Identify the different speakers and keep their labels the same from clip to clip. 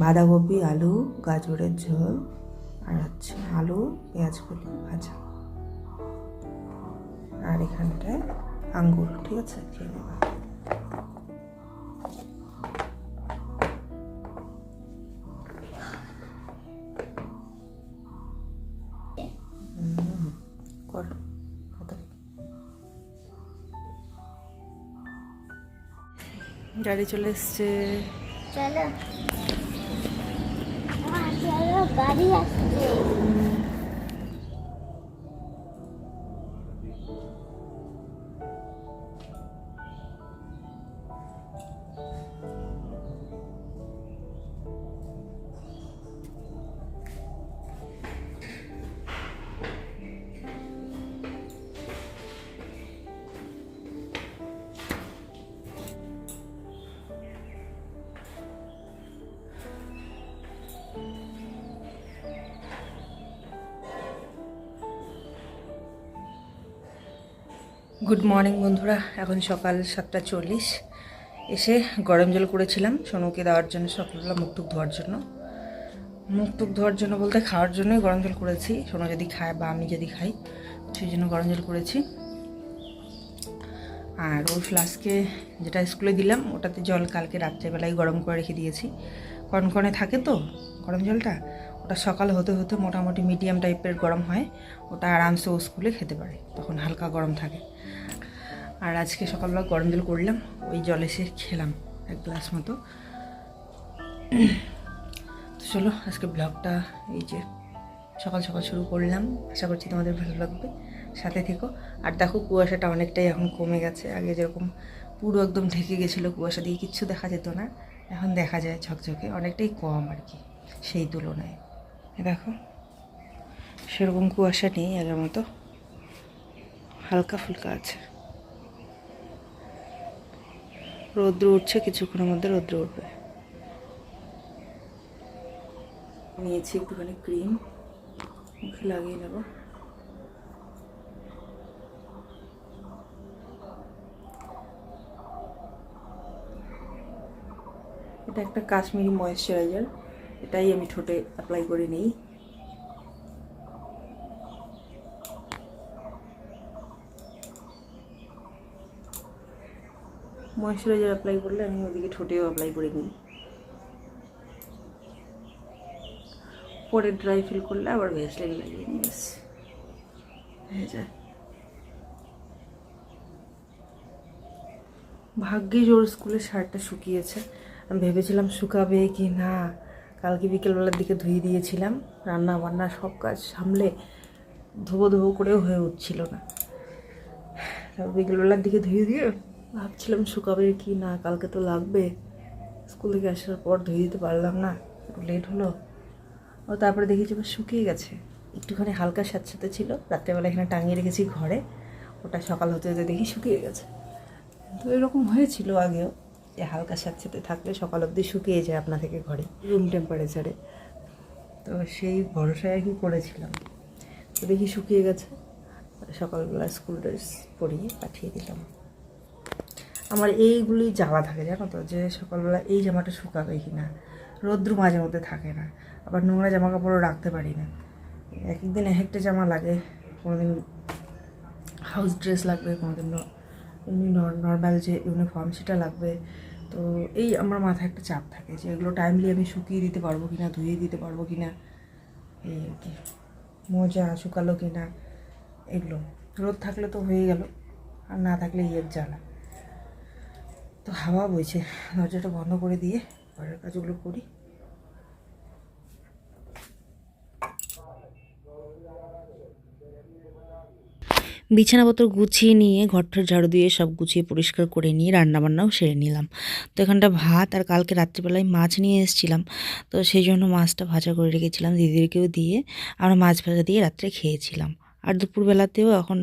Speaker 1: বাঁধাকপি, আলু, গাজরের ঝোল, আর হচ্ছে আলু, পেঁয়াজ কলি ভাজা। আর এখানটায় আঙ্গুর, ঠিক আছে। গাড়ি চলে এসছে।
Speaker 2: চলো। গাড়ি আসছে।
Speaker 1: গুড মর্নিং বন্ধুরা। এখন সকাল সাতটা চল্লিশ। এসে গরম জল করেছিলাম। সোনুকে দেওয়ার জন্য সকালবেলা মুখ টুক ধোয়ার জন্য। মুখ টুক ধোয়ার জন্য বলতে খাওয়ার জন্যই গরম জল করেছি। সোনু যদি খায় বা আমি যদি খাই, সেই জন্য গরম জল করেছি। আর ওই ফ্লাস্কে যেটা স্কুলে দিলাম, ওটাতে জল কালকে রাত্রেবেলায় গরম করে রেখে দিয়েছি। কনকনে থাকে তো গরম জলটা? ওটা সকাল হতে হতে মোটামুটি মিডিয়াম টাইপের গরম হয়। ওটা আরামসে ও স্কুলে খেতে পারে। তখন হালকা গরম থাকে। আর আজকে সকালবেলা গরম জল করলাম, ওই জল এসে খেলাম এক গ্লাস মতো। তো চলো, আজকে ব্লগটা এই যে সকাল সকাল শুরু করলাম। আশা করছি তোমাদের ভালো লাগবে। সাথে থেকো। আর দেখো, কুয়াশাটা অনেকটাই এখন কমে গেছে। আগে যেরকম পুরো একদম ঢেকে গেছিল কুয়াশা দিয়ে, কিচ্ছু দেখা যেত না। এখন দেখা যায় ঝকঝকে, অনেকটাই কম আর কি, সেই তুলনায়। দেখো, সেরকম কুয়াশা নেই আগের মতো। হালকা ফুলকা আছে। রৌদ্র উঠছে, কিছুক্ষণের মধ্যে রৌদ্র উঠবে। নিয়েছি একটুখানি ক্রিম, মুখে লাগিয়ে নেব। এটা একটা কাশ্মীরি ময়েশ্চারাইজার, এটাই আমি ঠোঁটে অ্যাপ্লাই করে নিই। ময়েশ্চারাইজার অ্যাপ্লাই করলে আমি ওদিকে ঠোঁটেও অ্যাপ্লাই করে নিই। পরে ড্রাই ফিল করলে আবার ভেসলিন লাগিয়ে নিই, ব্যাস। যায়। ভাগ্যিস ওর স্কুলের শার্টটা শুকিয়েছে। আমি ভেবেছিলাম শুকাবে কি না, কালকে বিকেলবেলার দিকে ধুয়ে দিয়েছিলাম। রান্না বান্না সব কাজ সামলে ধোবো ধোবো করেও হয়ে উঠছিল না। বিকেলবেলার দিকে ধুয়ে দিয়ে ভাবছিলাম শুকাবে কি না, কালকে তো লাগবে। স্কুল থেকে আসার পর ধুয়ে দিতে পারলাম না, একটু লেট হলো। ও তারপরে দেখেছি এবার শুকিয়ে গেছে। একটুখানি হালকা স্যাঁতস্যাঁতে ছিল, রাত্রেবেলা এখানে টাঙিয়ে রেখেছি ঘরে। ওটা সকাল হতে হতে দেখি শুকিয়ে গেছে। তো এরকম হয়েছিল আগেও যে হালকা স্যাঁতস্যাঁতে থাকলে সকাল অবধি শুকিয়ে যায় আপনা থেকে ঘরে রুম টেম্পারেচারে তো সেই ভরসায় আর কি করেছিলাম। তো দেখি শুকিয়ে গেছে। সকালবেলা স্কুল ড্রেস পরিয়ে পাঠিয়ে দিলাম। আমার এইগুলি জ্বালা থাকে, জানো তো, যে সকালবেলা এই জামাটা শুকাবে কি না রৌদ্র মাঝে মধ্যে থাকে না, আবার নোংরা জামা কাপড়ও রাখতে পারি না। এক একদিন এক একটা জামা লাগে, কোনোদিন হাউস ড্রেস লাগবে, কোনোদিন এমনি নর্মাল যে ইউনিফর্ম সেটা লাগবে। তো এই আমার মাথায় একটা চাপ থাকে যে এগুলো টাইমলি আমি শুকিয়ে দিতে পারব কি না ধুয়ে দিতে পারব কি না এই আর কি। মোজা শুকালো কি না এগুলো। রোদ থাকলে তো হয়ে গেল, আর না থাকলে ইয়ের জ্বালা। তো হাওয়া বইছে, দরজাটা বন্ধ করে দিয়ে ঘরের কাজগুলো করি।
Speaker 3: বিছানাপত্র গুছিয়ে নিয়ে ঘরটার ঝাড়ু দিয়ে সব গুছিয়ে পরিষ্কার করে নিয়ে রান্নাবান্নাও সেরে নিলাম। তো এখানটা ভাত আর কালকে রাত্রিবেলায় মাছ নিয়ে এসেছিলাম, তো সেই জন্য মাছটা ভাজা করে রেখেছিলাম। দিদিদেরকেও দিয়ে আমরা মাছ ভাজা দিয়ে রাত্রে খেয়েছিলাম। আর দুপুরবেলাতেও এখন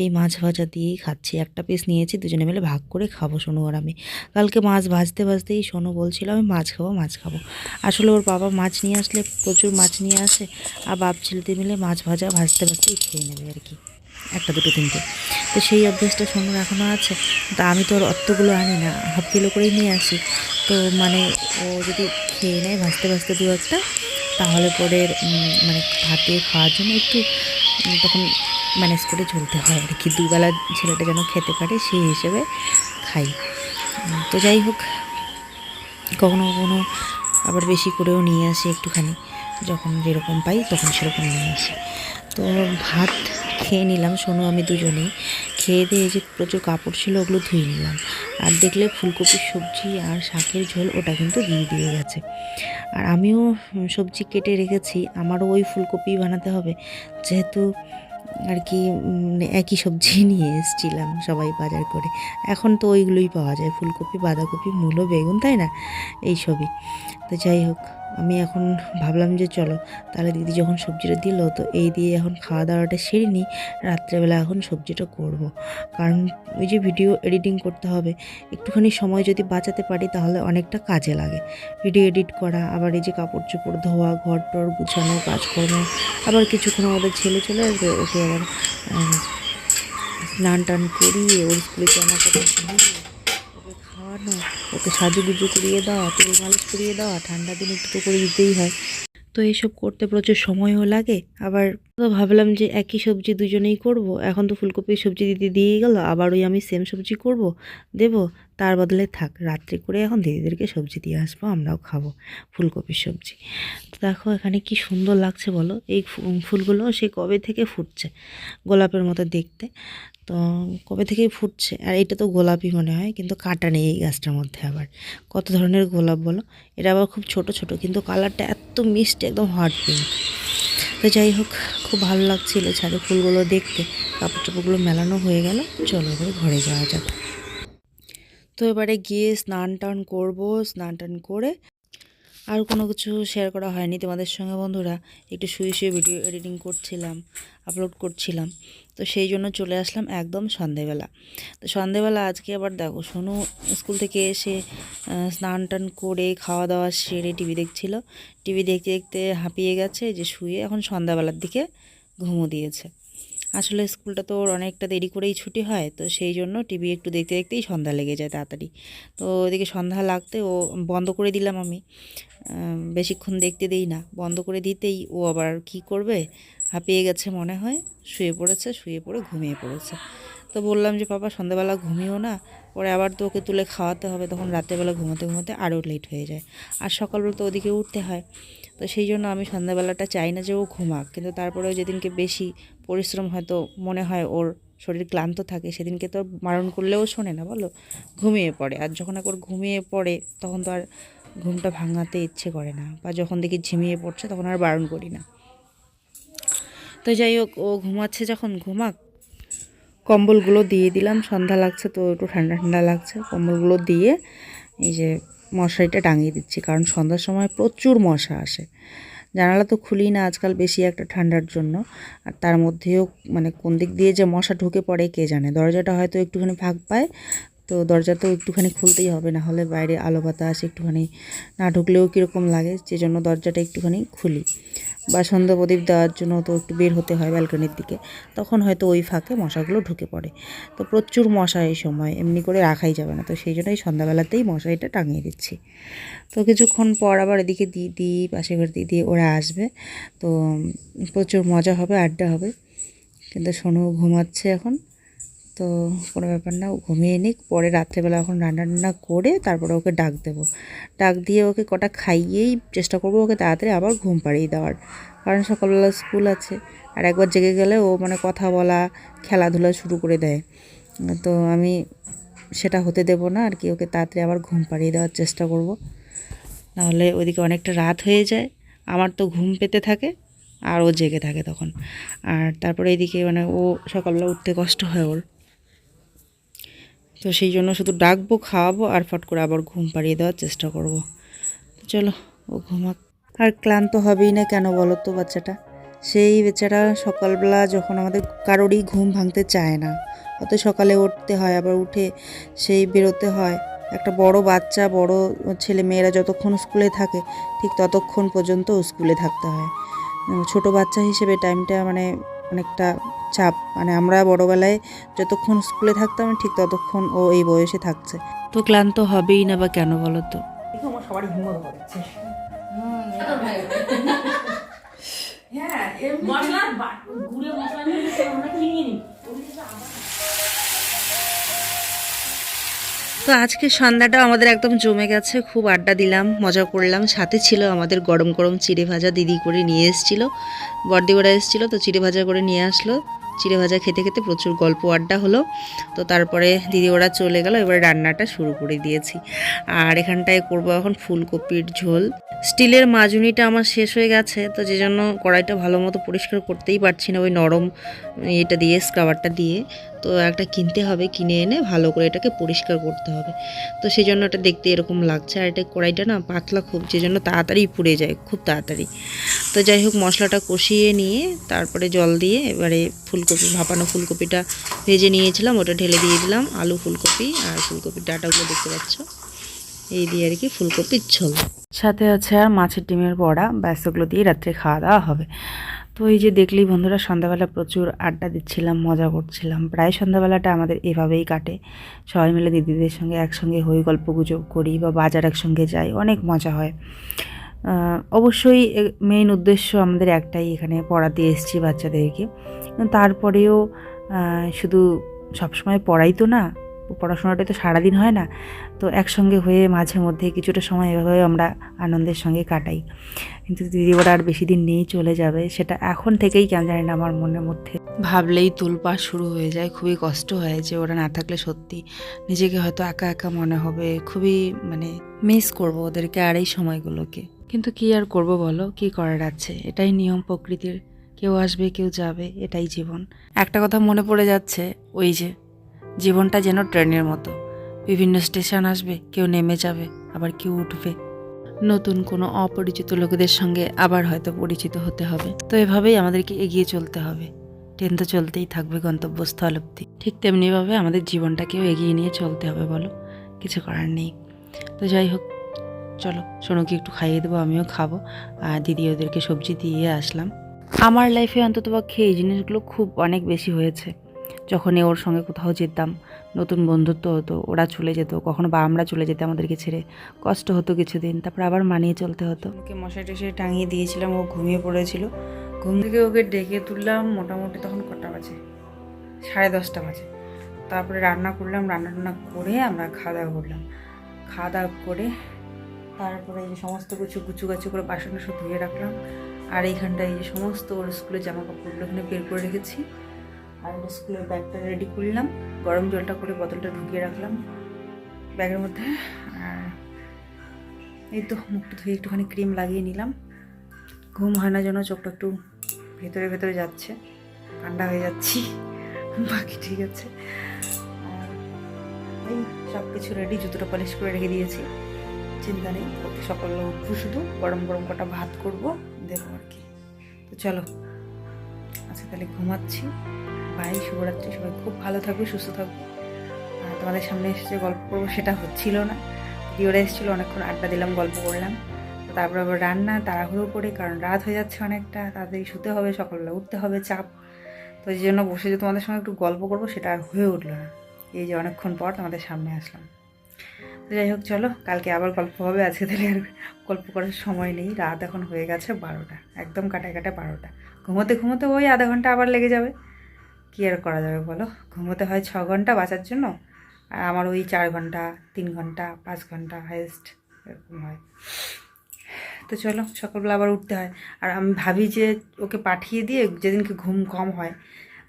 Speaker 3: এই মাছ ভাজা দিয়েই খাচ্ছি। একটা পিস নিয়েছি, দুজনে মিলে ভাগ করে খাব, সোনু আর আমি। কালকে মাছ ভাজতে ভাজতেই সোনু বলছিল, আমি মাছ খাব মাছ খাব। আসলে ওর বাবা মাছ নিয়ে আসলে প্রচুর মাছ নিয়ে আসে আর বাপ ছেলেতে মিলে মাছ ভাজা ভাজতে ভাজতেই খেয়ে নেবে আর কি,
Speaker 1: একটা দুটো তিনটে। তো সেই অভ্যেসটা সোনুর এখনও আছে। তা আমি তো ওর অতগুলো আনি না, হাফ কিলো করেই নিয়ে আসি। তো মানে ও যদি খেয়ে নেয় ভাজতে ভাজতে দু একটা, তাহলে পরে মানে ভাতে খাওয়ার জন্য একটু তখন ম্যানেজ করে চলতে হয় আর কি। দুবেলা ছেলেটা যেন খেতে পারে সেই হিসেবে খাই। তো যাই হোক, কখনো কখনো আবার বেশি করেও নিয়ে আসি একটুখানি। যখন যেরকম পাই তখন সেরকম নিয়ে আসি। তো ভাত খেয়ে নিলাম শোনো আমি দুজনেই। খেয়ে দিয়ে যে প্রচুর কাপড় ছিল, ওগুলো ধুয়ে নিলাম। আর দেখলে ফুলকপির সবজি আর শাকের ঝোল, ওটা কিন্তু দিয়ে দিয়ে গেছে। আর আমিও সবজি কেটে রেখেছি, আমারও ওই ফুলকপি বানাতে হবে। যেহেতু আর কি একই সবজি নিয়ে এসেছিলাম সবাই বাজার করে। এখন তো ওইগুলোই পাওয়া যায়, ফুলকপি, বাঁধাকপি, মূলো, বেগুন, তাই না? এই সবই। তো যাই হোক। আমি এখন ভাবলাম যে চলো, তাহলে দিদি যখন সবজিটা দিল, তো এই দিয়ে এখন খাওয়া দাওয়াটা সেরে নিই, রাত্রেবেলা এখন সবজিটা করব। কারণ ওই যে ভিডিও এডিটিং করতে হবে, একটুখানি সময় যদি বাঁচাতে পারি, তাহলে অনেকটা কাজে লাগে ভিডিও এডিট করা, আবার এই যে কাপড় চোপড় ধোয়া ঘর টর গুছানো, কাজকর্ম, আবার কিছুক্ষণ আমাদের ছেলে চলে আসবে, ওকে আবার স্নান টান করিয়ে ওর স্কুলে জামা কাপড় ওকে সাজু ওকে সাজুগুজু করিয়ে দেওয়া তেল মালিশ করিয়ে দেওয়া ঠান্ডা দিন একটু করে দিতেই হয়। তো এইসব করতে প্রচুর সময়ও লাগে। আবার তো ভাবলাম যে একই সবজি দুজনেই করব। এখন তো ফুলকপির সবজি দিদি দিয়ে গেল, আবার ওই আমি সেম সবজি করব, দেব। তার বদলে থাক, রাত্রি করে এখন দিদিদেরকে সবজি দিয়ে আসব, আমরাও খাব ফুলকপির সবজি। তো দেখো এখানে কি সুন্দর লাগছে বলো? এই ফুলগুলো সেই কবে থেকে ফুটছে গোলাপের মতো দেখতে? তো কবে থেকেই ফুটছে? আর এটা তো গোলাপই মনে হয়, কিন্তু কাটা নেই এই গাছটার মধ্যে আবার। কত ধরনের গোলাপ বলো? এটা আবার খুব ছোট ছোট, কিন্তু কালারটা এত মিষ্টি, একদম হট পিঙ্ক তো যাই হোক, খুব ভালো লাগছিল ছাদে ফুলগুলো দেখতে। কাপড় চোপড়গুলো মেলানো হয়ে গেল, চলো এবারে ঘরে যাওয়া যাক। তো এবারে গিয়ে স্নান টান করব, স্নান টান করে আর কোনো কিছু শেয়ার করা হয়নি তোমাদের সঙ্গে বন্ধুরা। একটু শুয়ে শুয়ে ভিডিও এডিটিং করছিলাম আপলোড করছিলাম। তো সেই জন্য চলে আসলাম একদম সন্ধেবেলা। তো সন্ধেবেলা আজকে আবার দেখো, সোনু স্কুল থেকে এসে স্নান টান করে খাওয়া দাওয়া সেরে টিভি দেখছিল। টিভি দেখতে দেখতে হাঁপিয়ে গেছে যে শুয়ে এখন সন্ধ্যাবেলার দিকে ঘুমো দিয়েছে। আসলে স্কুলটা তো ওর অনেকটা দেরি করেই ছুটি হয়, তো সেই জন্য টিভি একটু দেখতে দেখতেই সন্ধ্যা লেগে যায় তাড়াতাড়ি। তো ওদিকে সন্ধ্যা লাগতে ও বন্ধ করে দিলাম আমি। বেশিক্ষণ দেখতে দেই না, বন্ধ করে দিতেই ও আবার কি করবে? হাঁপিয়ে গেছে মনে হয়, শুয়ে পড়েছে, শুয়ে পড়ে ঘুমিয়ে পড়েছে। তো বললাম যে বাবা সন্ধ্যাবেলা ঘুমিও না, পরে আবার তো ওকে তুলে খাওয়াতে হবে। তখন রাত্রেবেলা ঘুমোতে ঘুমোতে আরও লেট হয়ে যায়। আর সকালবেলা তো ওদিকে উঠতে হয়। তো সেই জন্য আমি সন্ধ্যাবেলাটা চাই না যে ও ঘুমাক। কিন্তু তারপরেও যেদিনকে বেশি পরিশ্রম হয়তো মনে হয় ওর শরীর ক্লান্ত থাকে, সেদিনকে তো বারণ করলেও শোনে না, বলো? ঘুমিয়ে পড়ে। আর যখন একবার ঘুমিয়ে পড়ে, তখন তো আর ঘুমটা ভাঙাতে ইচ্ছে করে না। বা যখন দেখি ঝিমিয়ে পড়ছে, তখন আর বারণ করি না। তো যাই হোক, ও ঘুমাচ্ছে যখন, ঘুমাক। কম্বলগুলো দিয়ে দিলাম, সন্ধ্যা লাগছে তো একটু ঠান্ডা ঠান্ডা লাগছে। কম্বলগুলো দিয়ে এই যে মশারিটা টাঙিয়ে দিচ্ছি, কারণ সন্ধ্যার সময় প্রচুর মশা আসে। জানালা তো খুলি না আজকাল বেশি একটা ঠান্ডার জন্য। আর তার মধ্যেও মানে কোন দিক দিয়ে যে মশা ঢুকে পড়ে কে জানে? দরজাটা হয়তো একটুখানি ফাঁক পায় তো দরজা তো একটুখানি খুলতেই হবে, না হলে বাইরে আলো বাতাস একটুখানি না ঢুকলেও কীরকম লাগে, সেজন্য দরজাটা একটুখানি খুলি। বা সন্ধ্যা প্রদীপ দেওয়ার জন্য তো একটু বের হতে হয় ব্যালকনির দিকে, তখন হয়তো ওই ফাঁকে মশাগুলো ঢুকে পড়ে। তো প্রচুর মশা এই সময়, এমনি করে রাখাই যাবে না, তো সেই জন্যই সন্ধ্যাবেলাতেই মশারিটা টাঙিয়ে দিচ্ছি। তো কিছুক্ষণ পর আবার এদিকে দিদি পাশে ঘর দিদি, ওরা আসবে। তো প্রচুর মজা হবে, আড্ডা হবে। কিন্তু সোনু ঘুমাচ্ছে এখন। তো কোনো ব্যাপার না ঘুমিয়ে নিক, পরে রাত্রেবেলা এখন রান্না টান্না করে তারপরে ওকে ডাক দেবো। ডাক দিয়ে ওকে কটা খাইয়েই চেষ্টা করব ওকে তাড়াতাড়ি আবার ঘুম পাড়িয়ে দেওয়ার, কারণ সকালবেলা স্কুল আছে। আর একবার জেগে গেলে ও মানে কথা বলা, খেলাধুলা শুরু করে দেয়। তো আমি সেটা হতে দেবো না, আর কি ওকে তাড়াতাড়ি আবার ঘুম পাড়িয়ে দেওয়ার চেষ্টা করব। নাহলে ওইদিকে অনেকটা রাত হয়ে যায়, আমার তো ঘুম পেতে থাকে, আর ও জেগে থাকে তখন। আর তারপরে এদিকে মানে ও সকালবেলা উঠতে কষ্ট হয় ওর। তো সেই জন্য শুধু ডাকবো, খাওয়াবো আর ফট করে আবার ঘুম পাড়িয়ে দেওয়ার চেষ্টা করব। তো চলো, ও ঘুমাক। আর ক্লান্ত হবেই না কেন বলো তো বাচ্চাটা? সেই বেচারা সকালবেলা যখন আমাদের কারোরই ঘুম ভাঙতে চায় না, অত সকালে উঠতে হয়, আবার উঠে সেই বেরোতে হয়। একটা বড় বাচ্চা, বড় ছেলে মেয়েরা যতক্ষণ স্কুলে থাকে, ঠিক ততক্ষণ পর্যন্ত স্কুলে থাকতে হয়। ছোট বাচ্চা হিসেবে টাইমটা মানে অনেকটা চাপ। মানে আমরা বড়োবেলায় যতক্ষণ স্কুলে থাকতাম ঠিক ততক্ষণ ও এই বয়সে থাকছে। তো ক্লান্ত হবেই না বা কেন বলো তো?
Speaker 4: দেখো আমার সবারই হিম্মত হচ্ছে। হ্যাঁ মশলা গুঁড়ো মশলা আমরা কিনে নিই।
Speaker 1: তো আজকে সন্ধ্যাটা আমাদের একদম জমে গেছে, খুব আড্ডা দিলাম, মজা করলাম। সাথে ছিল আমাদের গরম গরম চিড়ে ভাজা দিদি করে নিয়ে এসেছিল। বর্দি ওরা এসেছিল তো চিড়ে ভাজা করে নিয়ে আসলো। চিড়ে ভাজা খেতে খেতে প্রচুর গল্প আড্ডা হলো। তো তারপরে দিদি ওরা চলে গেল, এবার রান্নাটা শুরু করে দিয়েছি। আর এখানটায় করব এখন ফুলকপির ঝোল। স্টিলের মাজুনিটা আমার শেষ হয়ে গেছে, তো যে জন্য কড়াইটা ভালো মতো পরিষ্কার করতেই পারছি না, ওই নরম এটা দিয়ে, স্ক্রাবারটা দিয়ে। তো একটা কিনতে হবে, কিনে এনে ভালো করে এটাকে পরিষ্কার করতে হবে। তো সেই জন্য এটা দেখতে এরকম লাগছে। আর এটা কড়াইটা না পাতলা খুব যে জন্য তাড়াতাড়ি পুড়ে যায়, খুব তাড়াতাড়ি। তো যাই হোক, মশলাটা কষিয়ে নিয়ে তারপরে জল দিয়ে এবারে ফুলকপি, ভাপানো ফুলকপিটা ভেজে নিয়েছিলাম, ওটা ঢেলে দিয়ে দিলাম, আলু ফুলকপি আর ফুলকপির ডাটাগুলো দেখতে পাচ্ছ। এই দিয়ে আর কি ফুলকপির ঝোল। সাথে আছে আর মাছের ডিমের বড়া, ব্যাস ওগুলো দিয়ে রাত্রে খাওয়া দাওয়া হবে। তো এই যে দেখলি বন্ধুরা, সন্ধ্যাবেলা প্রচুর আড্ডা দিচ্ছিলাম, মজা করছিলাম। প্রায় সন্ধ্যাবেলাটা আমাদের এভাবেই কাটে। সবাই মিলে দিদিদের সঙ্গে একসঙ্গে হই গল্প গুজব করি বা বাজার একসঙ্গে যাই, অনেক মজা হয়। অবশ্যই মেইন উদ্দেশ্য আমাদের একটাই এখানে পড়াতে এসেছি বাচ্চাদেরকে। তারপরেও শুধু সবসময় পড়াই তো না পড়াশোনাটা তো সারাদিন হয় না, তো একসঙ্গে হয়ে মাঝে মধ্যে কিছুটা সময় এভাবে আমরা আনন্দের সঙ্গে কাটাই। কিন্তু দিদি ওরা আর বেশি দিন নেই চলে যাবে, সেটা এখন থেকেই কেন জানি না আমার মনের মধ্যে। ভাবলেই তুলপা শুরু হয়ে যায়, খুবই কষ্ট হয় যে ওরা না থাকলে সত্যি নিজেকে হয়তো একা একা মনে হবে, খুবই মানে মিস করব ওদেরকে আর এই সময়গুলোকে। কিন্তু কি আর করব বলো, কি করার আছে? এটাই নিয়ম প্রকৃতির, কেউ আসবে, কেউ যাবে, এটাই জীবন। একটা কথা মনে পড়ে যাচ্ছে, ওই যে জীবনটা যেন ট্রেনের মতো। বিভিন্ন স্টেশন আসবে কেউ নেমে যাবে আবার কেউ উঠবে। নতুন কোনো অপরিচিত লোকেদের সঙ্গে আবার হয়তো পরিচিত হতে হবে। তো এভাবেই আমাদেরকে এগিয়ে চলতে হবে। ট্রেন তো চলতেই থাকবে গন্তব্যস্থল অব্দি ঠিক তেমনিভাবে আমাদের জীবনটাকেও এগিয়ে নিয়ে চলতে হবে বলো কিছু করার নেই। তো যাই হোক চলো সোনুকে একটু খাইয়ে দেবো আমিও খাব আর দিদি ওদেরকে সবজি দিয়ে আসলাম। আমার লাইফে অন্তত অন্ততপক্ষে এই জিনিসগুলো খুব অনেক বেশি হয়েছে। যখনই ওর সঙ্গে কোথাও যেতাম, নতুন বন্ধুত্ব হতো, ওরা চলে যেত, কখনো বা আমরা চলে যেতে আমাদেরকে ছেড়ে, কষ্ট হতো কিছুদিন, তারপর আবার মানিয়ে চলতে হতো। ওকে মশাই টশাই টাঙিয়ে দিয়েছিলাম, ও ঘুমিয়ে পড়েছিল। ঘুম থেকে ওকে ডেকে তুললাম, মোটামুটি তখন কটা বাজে? সাড়ে দশটা বাজে। তারপরে রান্না করলাম, রান্না টান্না করে আমরা খাওয়া দাওয়া করলাম। খাওয়া দাওয়া করে তারপরে এই যে সমস্ত কিছু গুছু গাছু করে বাসন টাসন ধুয়ে রাখলাম। আর এইখানটায় এই যে সমস্ত ওর স্কুলের জামা কাপড়গুলো এখানে বের করে রেখেছি। আর স্কুলের ব্যাগটা রেডি করলাম। গরম জলটা করে বোতলটা ঢুকিয়ে রাখলাম ব্যাগের মধ্যে। আর এই তো মুখটা ধুয়ে একটুখানি ক্রিম লাগিয়ে নিলাম। ঘুম হয় না যেন, চোখটা একটু ভেতরে ভেতরে যাচ্ছে। ঠান্ডা হয়ে যাচ্ছি। বাকি ঠিক আছে। এই সব কিছু রেডি জুতোটা পলিশ করে রেখে দিয়েছি। চিন্তা নেই, ওকে সকালে উঠবো শুধু গরম গরম কটা ভাত করব দেবো আর কি। তো চলো আচ্ছা তাহলে ঘুমাচ্ছি। বাই, শুভরাত্রি, সবাই খুব ভালো থাকবে, সুস্থ থাকবে। আর তোমাদের সামনে এসে গল্প করব সেটা হচ্ছিল না। দিওরা এসেছিল, অনেকক্ষণ আড্ডা দিলাম, গল্প করলাম। তারপর আবার রান্না তাড়াহুড়ো করে, কারণ রাত হয়ে যাচ্ছে অনেকটা, তাড়াতাড়ি শুতে হবে, সকালবেলা উঠতে হবে, চাপ। তো এই জন্য বসে যে তোমাদের সঙ্গে একটু গল্প করব, সেটা আর হয়ে উঠল না। এই যে অনেকক্ষণ পর তোমাদের সামনে আসলাম। তো যাই হোক, চলো, কালকে আবার গল্প হবে, আজকে তাহলে আর গল্প করার সময় নেই। রাত এখন হয়ে গেছে বারোটা, একদম কাটায় কাটায় বারোটা। ঘুমোতে ঘুমোতে ওই আধা ঘণ্টা আবার লেগে যাবে। কী আর করা যাবে বলো? ঘুমোতে হয় ছ ঘণ্টা বাঁচার জন্য, আর আমার ওই চার ঘণ্টা, তিন ঘণ্টা, পাঁচ ঘণ্টা হায়েস্ট এরকম হয়। তো চলো, সকালবেলা আবার উঠতে হয়। আর আমি ভাবি যে ওকে পাঠিয়ে দিয়ে যেদিনকে ঘুম কম হয়,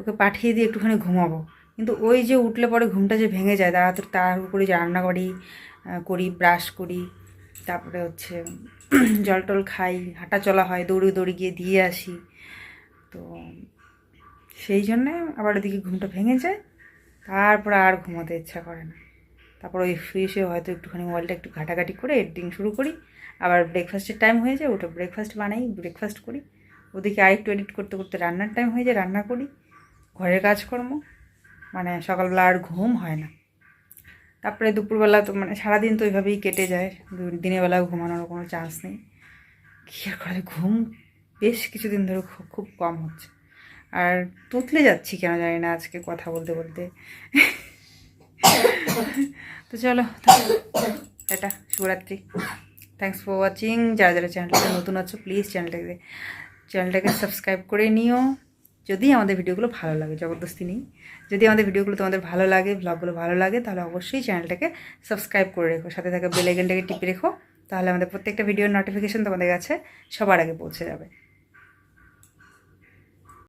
Speaker 1: ওকে পাঠিয়ে দিয়ে একটুখানি ঘুমাবো। কিন্তু ওই যে উঠলে পরে ঘুমটা যে ভেঙে যায় তাড়াতাড়ি তার উপরে যে রান্না করি করি, ব্রাশ করি, তারপরে হচ্ছে জল টল খাই হাঁটা চলা হয়, দৌড়ে দৌড়ে গিয়ে দিয়ে আসি। তো সেই জন্যে আবার ওদিকে ঘুমটা ভেঙে যায়। তারপর আর ঘুমাতে ইচ্ছা করে না। তারপর ওই শুয়ে হয়তো একটুখানি মোবাইলটা একটু ঘাটাঘাটি করে এডিটিং শুরু করি। আবার ব্রেকফাস্টের টাইম হয়ে যায়, ওটা ব্রেকফাস্ট বানাই ব্রেকফাস্ট করি। ওদিকে আরেকটু এডিট করতে করতে রান্নার টাইম হয়ে যায়, রান্না করি। ঘরের কাজকর্ম মানে সকালবেলা আর ঘুম হয় না। তারপরে দুপুরবেলা তো মানে সারাদিন তো ওইভাবেই কেটে যায়। দিনের বেলা ঘুমানোর কোনো চান্স নেই। কী আর করে ঘুম বেশ কিছুদিন ধরে খুব কম হচ্ছে। আর তুতলে যাচ্ছি কেন জানি না আজকে কথা বলতে বলতে। তো চলো এটা শুভরাত্রি। থ্যাংকস ফর ওয়াচিং যারা যারা চ্যানেলটাকে নতুন আছো প্লিজ চ্যানেলটাকে চ্যানেলটাকে সাবস্ক্রাইব করে নিও। যদি আমাদের ভিডিওগুলো ভালো লাগে, জবরদস্তি নেই। যদি আমাদের ভিডিওগুলো তোমাদের ভালো লাগে ব্লগগুলো ভালো লাগে, তাহলে অবশ্যই চ্যানেলটাকে সাবস্ক্রাইব করে রেখো। সাথে থাকা বেল আইকনটাকে টিপে রেখো। তাহলে আমাদের প্রত্যেকটা ভিডিওর নোটিফিকেশন তোমাদের কাছে সবার আগে পৌঁছে যাবে।